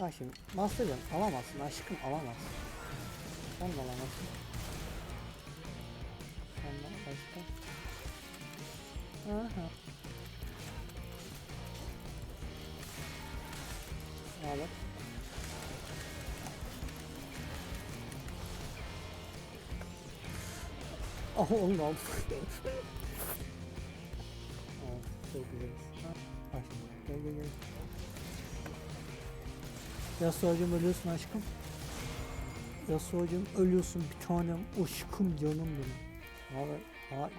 Bak şimdi Master'cım alamazsın aşkım alamazsın. Sen de alamazsın. Sen de aşkım. Aha. Evet. Oh onu da aldım. oh, çok güzeliz. Ha, Bak şimdi gel gel gel. Yasuo'cum ölüyorsun aşkım. Yasuo'cum ölüyorsun bir tanem aşkım canım benim. Abi, ha,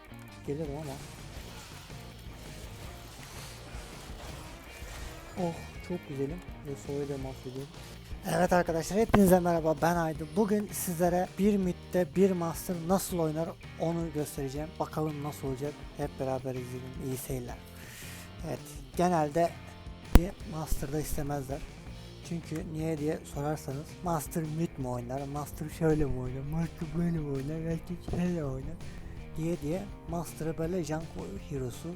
gelirim ama. Oh çok güzelim. Yasuo'yu da mahvediyorum. Evet arkadaşlar hepinize merhaba ben Aydın. Bugün sizlere bir midde bir master nasıl oynar onu göstereceğim. Bakalım nasıl olacak hep beraber izleyelim. İyi seyirler. Evet genelde bir master'da istemezler. Çünkü niye diye sorarsanız Master mid mi oynar, Master şöyle mi oynar, Master böyle mi oynar, belki şöyle oynar diye diye Master'ı böyle junk hero'su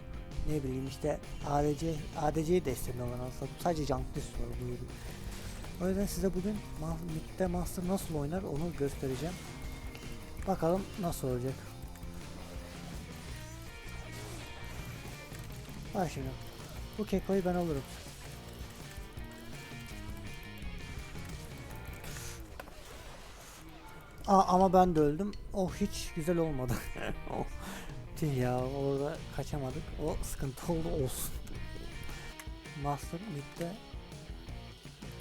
ne bileyim işte ADC, ADC'yi de istemiyorlar aslında sadece junk istiyor bu hero. O yüzden size bugün midde Master nasıl oynar onu göstereceğim. Bakalım nasıl olacak. Bak şimdi bu kekoyu ben alırım. Aa, ama ben de öldüm. O hiç güzel olmadı. Oh, ya orada kaçamadık. O sıkıntı oldu olsun. Master midde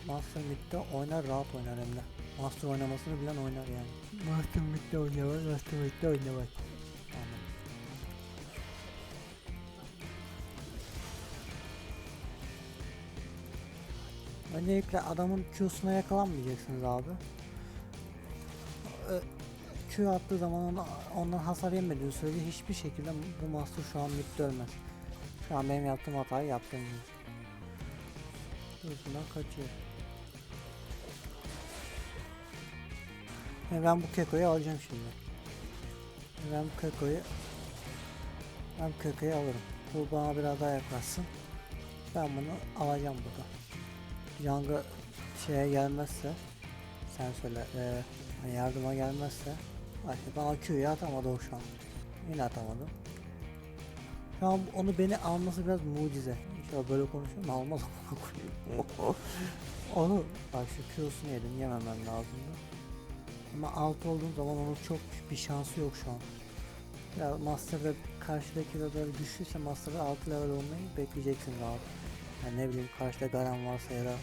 Master midde oynar rahat oynar hem de. Master oynamasını bilen oynar yani. Master midde oynamaz, Master midde oynamaz. Öncelikle adamın Q'suna yakalanmayacaksınız abi. Q attığı zaman ondan hasar yemediği sürece hiçbir şekilde bu master şu an midde ölmez. Şu an benim yaptığım hatayı yaptığım gibi. Hızından kaçıyor. Ve ben bu kekoyu alacağım şimdi. Ben bu kekoyu ben bu kekoyu alırım. Bu bana biraz daha yaklaşsın. Ben bunu alacağım burada. Yanga şeye gelmezse sen söyle eee hani yardıma gelmezse Başka bana Q'yu atamadı o şu an. Yine atamadı. Şu an onu beni alması biraz mucize. İnşallah böyle konuşuyorum almaz ama koyayım. onu bak şu Q'sunu yedim yememem lazımdı. Ama alt olduğum zaman onun çok bir şansı yok şu an. Ya Master'da karşıdaki level güçlüyse Master'da 6 level olmayı bekleyeceksin abi. Yani ne bileyim karşıda Garen varsa ya da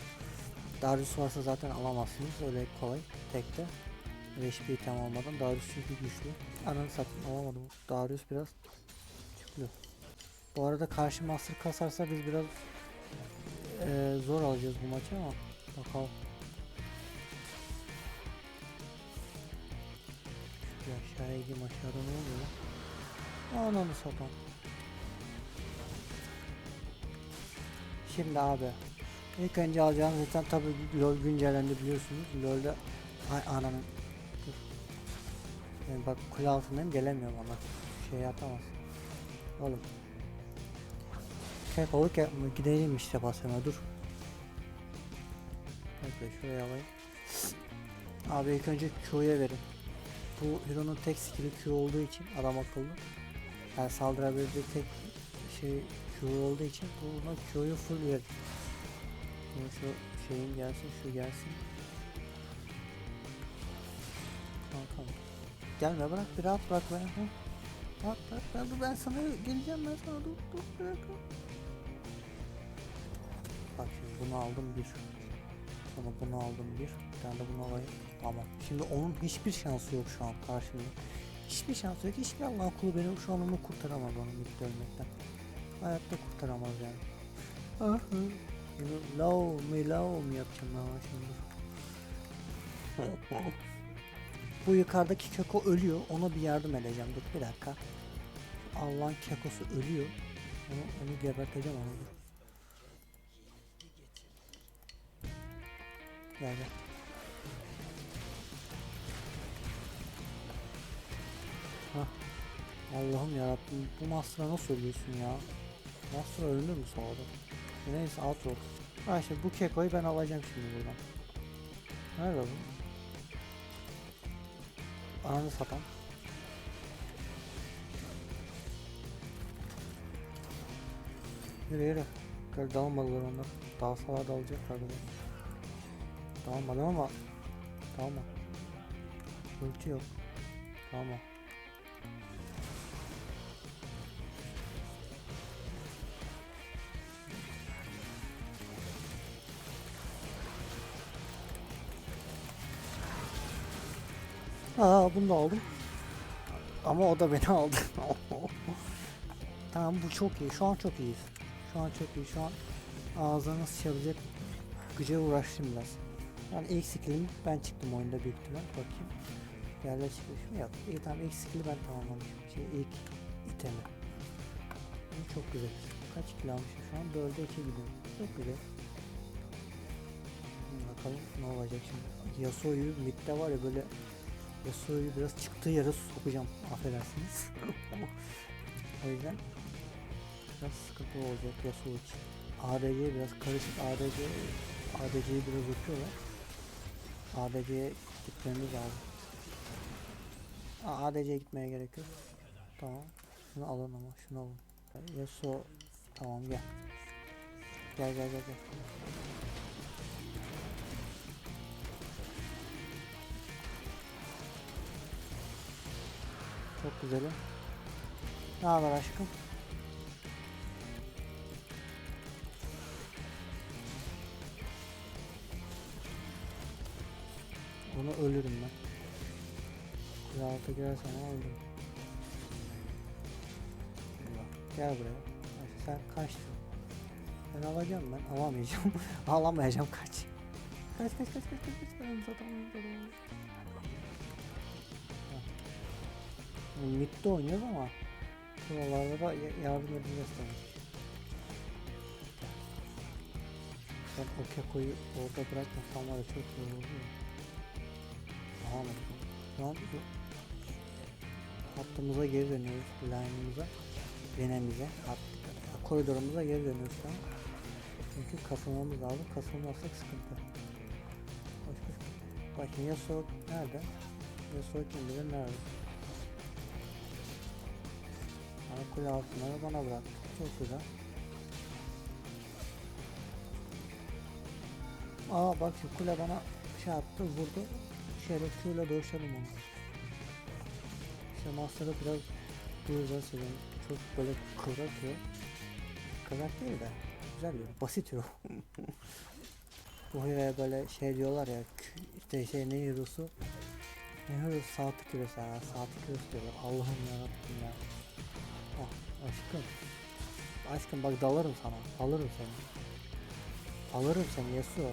Darius varsa zaten alamazsınız öyle kolay tekte. HP item olmadan Darius çünkü güçlü. Ananı satayım alamadım. Darius biraz çıkıyor. Bu arada karşı master kasarsa biz biraz eee, zor alacağız bu maçı ama bakalım. Şu aşağıya gideyim aşağıda ne oluyor lan? Ananı satan. Şimdi abi ilk önce alacağınız zaten tabi LoL güncellendi biliyorsunuz. LoL'de ay ananın. Yani bak kule altındayım gelemiyorum ona. Şey yapamaz. Oğlum. Kekoluk yapma gidelim işte basına dur. Bekle şuraya alayım. Abi ilk önce Q'ya verin. Bu Hero'nun tek skill'i Q olduğu için adam akıllı. Yani saldırabildiği tek şey Q olduğu için buna Q'yu full verin. Şimdi şu şeyin gelsin şu gelsin. Kankam. Gelme bırak bir rahat bırak beni. Rahat bırak ben, dur, ben sana geleceğim ben sana dur dur bırak. Bak şimdi bunu aldım bir. Sonra bunu aldım bir. Bir tane de bunu alayım. Tamam. Şimdi onun hiçbir şansı yok şu an karşımda. Hiçbir şansı yok. Hiçbir Allah'ın kulu beni şu an onu kurtaramaz onu bitti ölmekten. Hayatta kurtaramaz yani. Bunu low me low mu yapacağım ben şimdi? Bu yukarıdaki keko ölüyor. Ona bir yardım edeceğim. Dur bir dakika. Allah'ın kekosu ölüyor. Onu, onu geberteceğim onu. Gel gel. Allah'ım yarabbim bu Master'a nasıl ölüyorsun ya? Master ölür mü sonra? Neyse out ol. Ha şimdi bu kekoyu ben alacağım şimdi buradan. Nerede bu? Ananı satan. Yürü yürü. Gel dalmadılar onlar. Dalsalar dalacaklar bile. Dalmadım ama. Dalma. Ulti yok. Dalma. Bunu da aldım. Ama o da beni aldı. tamam bu çok iyi. Şu an çok iyiyiz. Şu an çok iyi. Şu an ağzına sıçabilecek güce uğraştım biraz. Yani ilk skillim ben çıktım oyunda büyük ihtimal. Bakayım. Yerler çıkmış mı? Yok. İyi tamam ilk skill'i ben tamamlamışım. Şey ilk itemi. Bu çok güzel. Kaç kill almışım şu an? 4'e 2 gidiyorum. Çok güzel. Bakalım ne olacak şimdi. Yasuo'yu midde var ya böyle Yasuo'yu biraz çıktığı yere sokacağım. Affedersiniz. o yüzden biraz sıkıntı olacak Yasuo için. ADC biraz karışık ADC ADC'yi biraz öpüyorlar. ADC'ye gitmemiz lazım. ADC'ye gitmeye gerek yok. Tamam. Şunu alın ama şunu alın. Yasuo tamam gel. Gel gel gel gel. Çok güzelim. Ne haber aşkım? Bunu ölürüm ben. Bir altı girersem. Yok, Gel buraya. Sen kaç. Ben alacağım ben. Alamayacağım. Alamayacağım kaç. Kaç kaç kaç kaç kaç kaç. Ben zaten zaten. Mid'de oynuyoruz ama buralarda da ya- yardım edeceğiz tabii. Ben o kekoyu orada bırakmasam var ya çok olurdu ya. Tamam Şu an hattımıza geri dönüyoruz. Line'ımıza, denemize, koridorumuza geri dönüyoruz şu an. Çünkü kasılmamız lazım. Kasılmazsak sıkıntı. Koş koş. Bakın Yasuo nerede? Yasuo kim bilir nerede? Bana kule altınları bana bırak. Çok güzel. Aa bak şu kule bana şey attı vurdu. Şerefliyle dövüşelim onu. İşte Master'ı biraz duyacağız senin. Çok böyle kıvrak ya. Kıvrak değil de güzel diyor. Basit diyor. Bu hero'ya böyle şey diyorlar ya işte şey ne hero'su ne hero'su saatlik hero'su ha saatlik hero'su diyorlar. Allah'ım yarabbim ya. Ah aşkım. Aşkım bak dalarım sana. Alırım seni. Alırım seni Yasuo.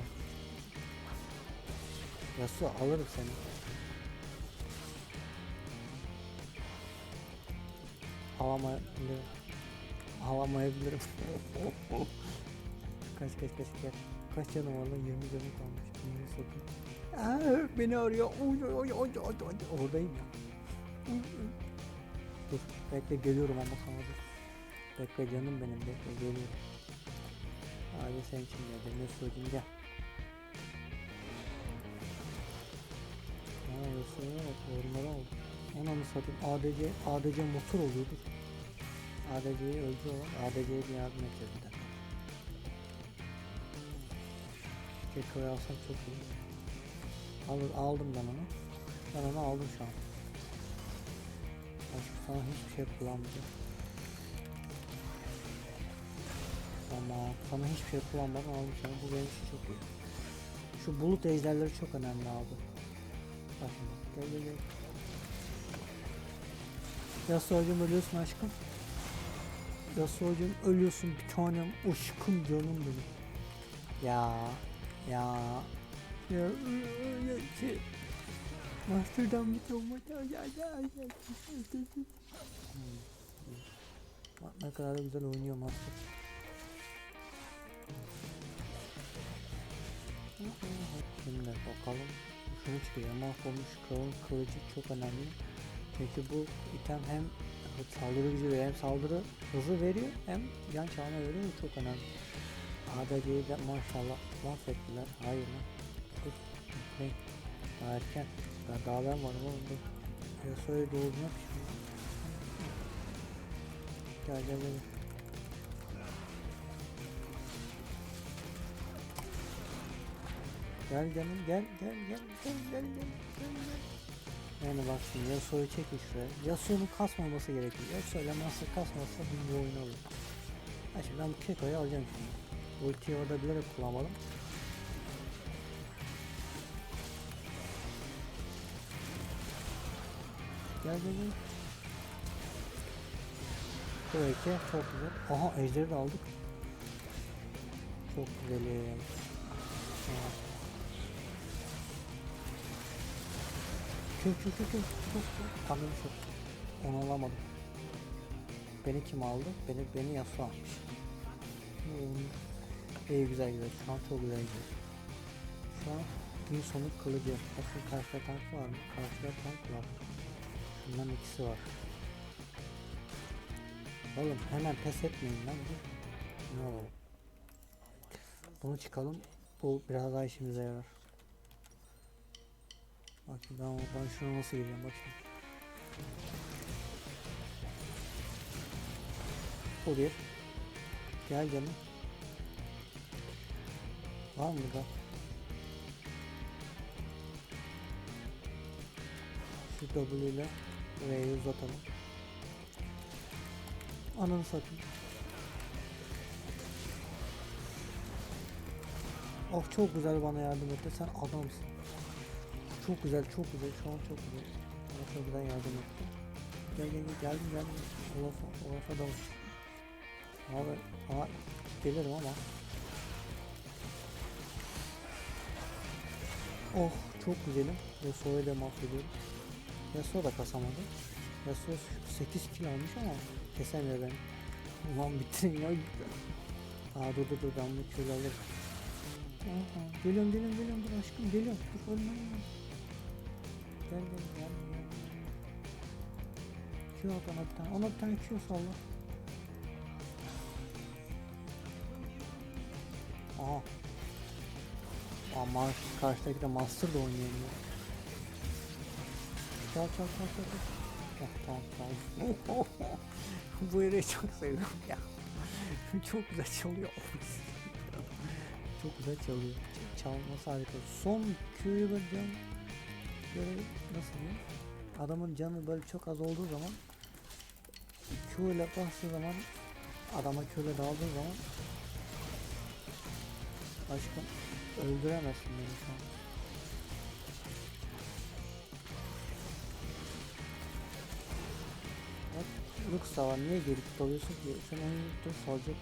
Yasuo alırım seni. Alamayabilirim. Alamayabilirim. kaç kaç kaç kaç. Kaç canım var lan? 20 canım kalmış. Bunu sokayım. Aa, beni arıyor. Oy oy oy oy oy oy. Oradayım ya. Dur bekle geliyorum ama sana dur. Bekle canım benim bekle geliyorum. Hadi sen için geldim. Söyleyeyim gel. Aa Yasuo'ya bak ormana oldu. Ona mı satayım? ADC, ADC motor oluyordur. ADC'yi öldürüyorlar. ADC'ye bir yardım edeceğiz bir dakika. Keko'yu çok iyi. Alır, aldım ben onu. Ben onu aldım şu an. Sana hiçbir şey kullanmayacağım. Ama sana hiçbir şey kullanmadan sana. Bu benim için çok iyi. Şu bulut ejderleri çok önemli abi. Bak şimdi. Gel gel gel. Yasuo'cum ölüyorsun aşkım. Yasuo'cum ölüyorsun bir tanem aşkım canım benim. Ya ya ya ya olmak ya ya ya ya Hmm. Bak ne kadar da güzel oynuyor Master. Şimdi bakalım şunu çıkıyor mahvolmuş kralın kılıcı çok önemli. Çünkü bu item hem saldırı gücü veriyor hem saldırı hızı veriyor hem yan çalma veriyor çok önemli. ADC'yi de maşallah mahvettiler. Hayır lan. Daha erken. Daha, daha ben varım oğlum dur. Yasuo'yu doğurmak şimdi. Gel gel gel. Gel canım gel gel gel gel gel gel gel gel. Yani bak şimdi Yasuo'yu şuraya. Yasuo'nun kasmaması gerekiyor. Yasuo ile Master kasmazsa bir oyun olur. Ha şimdi ben bu Keko'yu alacağım şimdi. Ultiyi orada bilerek kullanmadım. Gel gel gel. Çok güzel. Aha ejderi de aldık. Çok güzelim. Kök kök kök kök kök. Anladım çok. Onu alamadım. Beni kim aldı? Beni beni Yasuo almış. Hmm. İyi güzel güzel. Şu an çok güzel gidiyor. Şu an gün sonu kılıcı. Bakın karşıda tank var mı? Karşıda tank var. Bundan ikisi var. Oğlum hemen pes etmeyin lan. dur. Ne olur. Bunu çıkalım. Bu biraz daha işimize yarar. Bak şimdi ben, ben şuna nasıl gireceğim bak şimdi. Bu bir. Gel canım. Var mı burada? Şu W ile R'yi uzatalım. Ananı satayım. Oh çok güzel bana yardım etti. Sen adamsın. Çok güzel, çok güzel. Şu an çok güzel. Bana çok güzel yardım etti. Gel gel gel geldim geldim. Olaf'a, Olaf'a da Abi, ama gelirim ama. Oh çok güzelim. Yasuo'yu da mahvediyorum. Yasuo da kasamadı. Yasuo 8 kill almış ama kesemiyor beni. Ulan bitirin ya. Aa dur dur dur ben bu kill alırım. Aha, geliyorum geliyorum geliyorum dur aşkım geliyorum. Dur ölme ölme. Gel gel gel gel. Q at ona bir tane. Ona bir tane Q salla. Aha. Ama karşıdaki de Master da oynayamıyor. Çal çal çal çal. çal. Tamam tamam. Bu yeri çok seviyorum ya. çok güzel çalıyor. çok güzel çalıyor. Çalması harika. Son Q'yu böyle can böyle nasıl diyeyim? Adamın canı böyle çok az olduğu zaman Q ile bastığı zaman adama Q ile daldığı zaman Aşkım öldüremezsin beni şu an. Bak Lux da var niye gelip dalıyorsun ki? Sen onu dur salacak mı?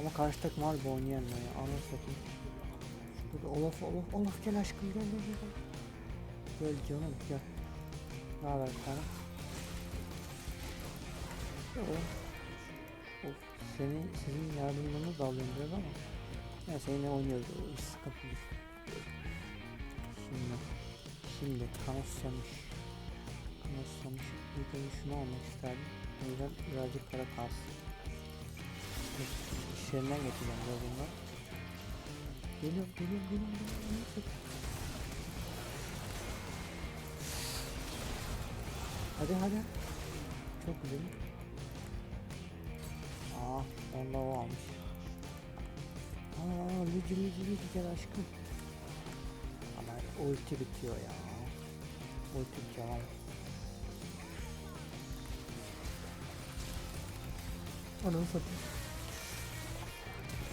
Ama karşı takım harbi oynayan ya. Anasını satayım. Burada Olaf Olaf Olaf gel aşkım gel gel gel. Gel canım gel. Ne haber tane? Of. Seni, sizin yardımlarınızı alıyorum biraz ama. Neyse yine oynuyoruz. O sıkıntı değil. Şimdi kanat susamış. İlk önce şunu almak isterdim. O yüzden birazcık para kalsın. İş yerinden getireceğim biraz ondan. Geliyorum, geliyorum, geliyorum, geliyorum. geliyorum. Hadi hadi. Çok güzel. Aa, onda o almış. Aa, Luigi Luigi Luigi gel aşkım. Ama ulti bitiyor ya. Ulti çal. Ananı satayım.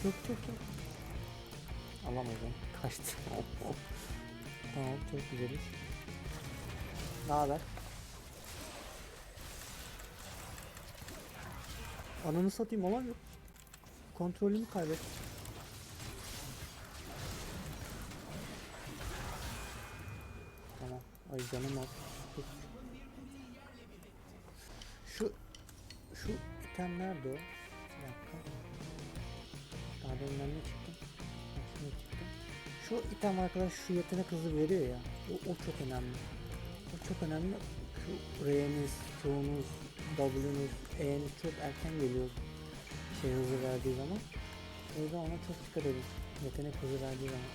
Yok yok yok. Alamadım. Kaçtı. Hop hop. Tamam çok güzeliz. Ne haber? Ananı satayım alamıyorum. Kontrolümü kaybettim. Canım. Dur. Şu şu item nerede o? Bir dakika. Daha demin ne çıktım? Ha, şuna çıktım. Şu item arkadaş şu yetenek hızı veriyor ya. O, o çok önemli. O çok önemli. Şu R'niz, Q'nuz, W'nuz, E'ni çok erken geliyor şey hızı verdiği zaman. O yüzden ona çok dikkat edin. Yetenek hızı verdiği zaman.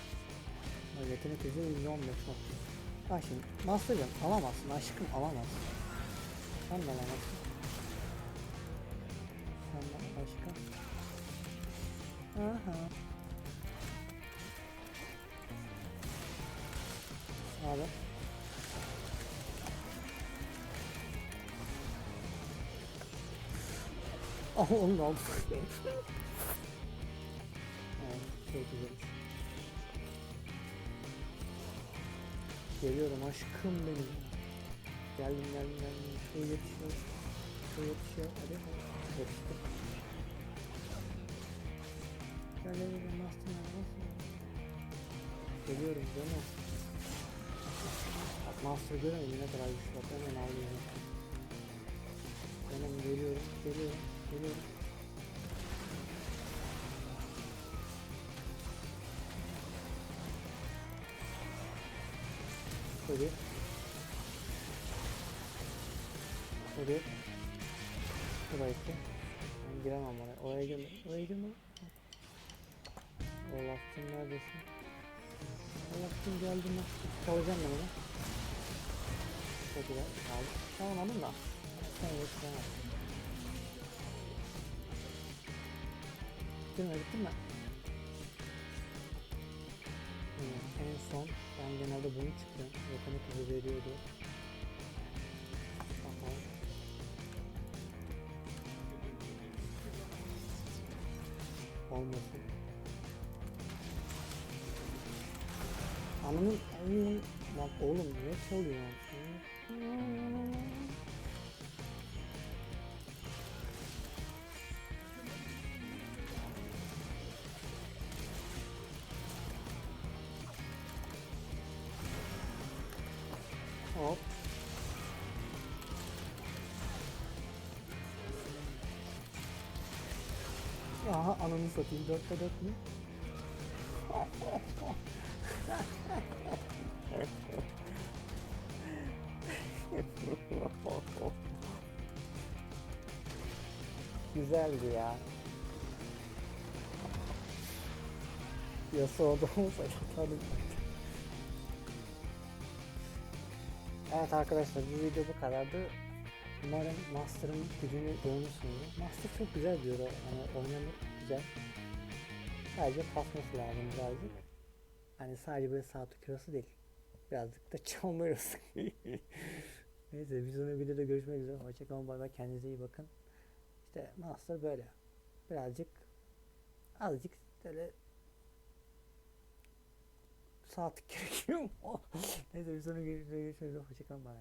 Ama yetenek hızı 115 nokta. Bak şimdi Master'cım alamazsın aşkım alamazsın. Sen de alamazsın. Sen de aşkım. Aha. Abi. Ah onu da aldım. evet, çok güzelmiş. Geliyorum aşkım benim. Geldim geldim geldim. Şu yetişiyor. Şu yetişiyor. Hadi. Yetiştim. Gel gel gel. Nasıl nasıl? Geliyorum canım. Bak Master musun ne kadar güçlü bak hemen alıyorum. Hemen geliyorum, geliyorum, geliyorum. Hadi. Hadi. Buraya gitti. Ben giremem oraya. Oraya girme. Oraya girme. Olaf'cım neredesin? Olaf'cım geldim ben. Kalacağım ben ona. Çok güzel. Aldım. Tamam aldım da. Sen yetişemez. Gittin mi? Gittin mi? En son ben genelde bunu çıktım. Yetenek hızı veriyordu. Bakalım. Olmasın. Ananın bak oğlum ne çalıyor? Hop. Aha ananı satayım dörtte dört mü? Güzeldi ya. Yasuo'da olsaydı atardım. Evet arkadaşlar bu video bu kadardı. Umarım Master'ın gücünü görmüşsünüzdür. Master çok güzel diyor. Yani oynanır güzel. Sadece kasması lazım birazcık. Hani sadece böyle saat kürası değil. Birazcık da çalmıyoruz. Neyse bir sonraki videoda görüşmek üzere. Hoşçakalın bay bay. Kendinize iyi bakın. İşte Master böyle. Birazcık azıcık böyle saat gerekiyor mu? Neyse bir sonraki videoda görüşmek üzere. Hoşçakalın bay.